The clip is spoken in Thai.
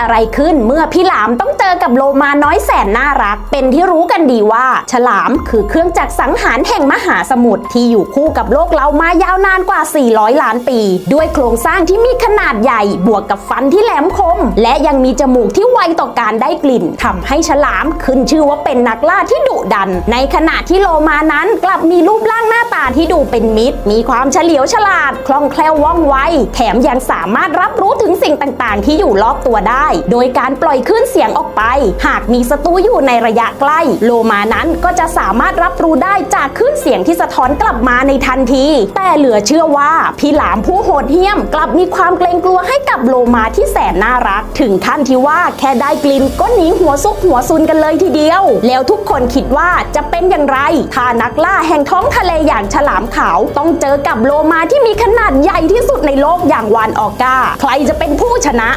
อะไรขึ้นเมื่อพี่หลามต้องเจอกับโลมาน้อยแสนน่ารัก เป็นที่รู้กันดีว่า ฉลามคือเครื่องจักรสังหารแห่งมหาสมุทรที่อยู่คู่กับโลกเรามายาวนานกว่า 400 ล้านปี ด้วยโครงสร้างที่มีขนาดใหญ่บวกกับฟันที่แหลมคม และยังมีจมูกที่ไวต่อการได้กลิ่นทำให้ฉลามขึ้นชื่อว่าเป็นนักล่าที่ดุดัน ในขณะที่โลมานั้นกลับมีรูปร่างหน้าตาที่ดูเป็นมิตร มีความเฉลียวฉลาด คล่องแคล่วว่องไว แถมยังสามารถรับรู้ถึงสิ่งต่างๆ ที่อยู่รอบตัวได้โดยการปล่อยคลื่นเสียงออกไป หากมีศัตรูอยู่ในระยะใกล้ โลมานั้นก็จะสามารถรับรู้ได้จากคลื่นเสียงที่สะท้อนกลับมาในทันที แต่เหลือเชื่อว่าพี่หลามผู้โหดเหี้ยมกลับมีความเกรงกลัวให้กับโลมาที่แสนน่ารัก ถึงขั้นที่ว่าแค่ได้กลิ่นก็หนีหัวซุกหัวซุนกันเลยทีเดียว แล้วทุกคนคิดว่าจะเป็นอย่างไรถ้านักล่าแห่งท้องทะเลอย่างฉลามขาว ต้องเจอกับโลมาที่มีขนาดใหญ่ที่สุดในโลกอย่างวานออก้าใครจะเป็นผู้ชนะ